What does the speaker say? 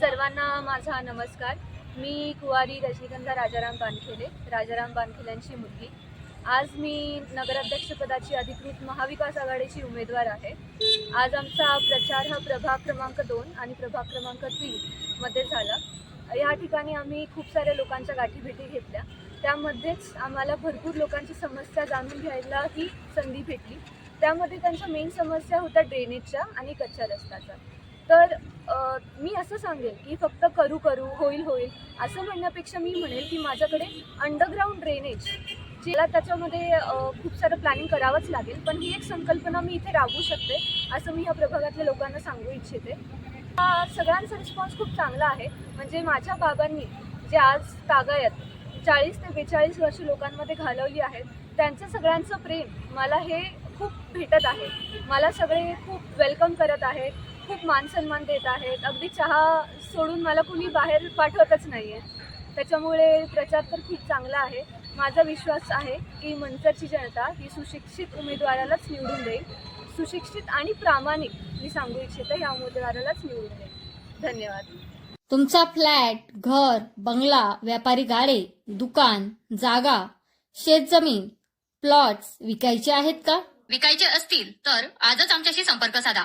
सर्वांना माझा नमस्कार. मी कुवारी रजनीगंधा राजाराम बानखेले राजाराम बानखेल्यांची मुलगी. आज मी नगराध्यक्षपदाची अधिकृत महाविकास आघाडीची उमेदवार आहे. आज आमचा प्रचार हा प्रभाग क्रमांक दोन आणि प्रभाग क्रमांक तीनमध्ये झाला. या ठिकाणी आम्ही खूप साऱ्या लोकांच्या गाठीभेटी घेतल्या. त्यामध्येच आम्हाला भरपूर लोकांची समस्या जाणून घ्यायला ही संधी भेटली. त्यामध्ये त्यांच्या मेन समस्या होत्या ड्रेनेजच्या आणि कच्च्या रस्त्याच्या. तर मी असं सांगेल की फक्त करू करू होईल होईल असं म्हणण्यापेक्षा मी म्हणेल की माझ्याकडे अंडरग्राऊंड ड्रेनेज जिला त्याच्यामध्ये खूप सारं प्लॅनिंग करावंच लागेल. पण ही एक संकल्पना मी इथे राबवू शकते असं मी ह्या प्रभागातल्या लोकांना सांगू इच्छिते. हा सगळ्यांचा रिस्पॉन्स खूप चांगला आहे. म्हणजे माझ्या बाबांनी जे आज तागायत चाळीस ते बेचाळीस वर्ष लोकांमध्ये घालवली आहेत त्यांचं सगळ्यांचं प्रेम मला हे खूप भेटत आहे. मला सगळे खूप वेलकम करत आहेत. खूप मान सन्मान देत आहेत. अगदी चहा सोडून मला कुणी बाहेर पाठवतच नाही आहे त्याच्यामुळे प्रचार तर खूप चांगला आहे. माझा विश्वास आहे की मंचरची जनता ही सुशिक्षित उमेदवारालाच निवडून देईल. सुशिक्षित आणि प्रामाणिक मी सांगू इच्छिते ह्या उमेदवारालाच निवडून देईल. धन्यवाद. तुमचा फ्लॅट घर बंगला व्यापारी गाडे दुकान जागा शेतजमीन प्लॉट्स विकायचे आहेत का? विकायचे असतील तर आजच आमच्याशी संपर्क साधा.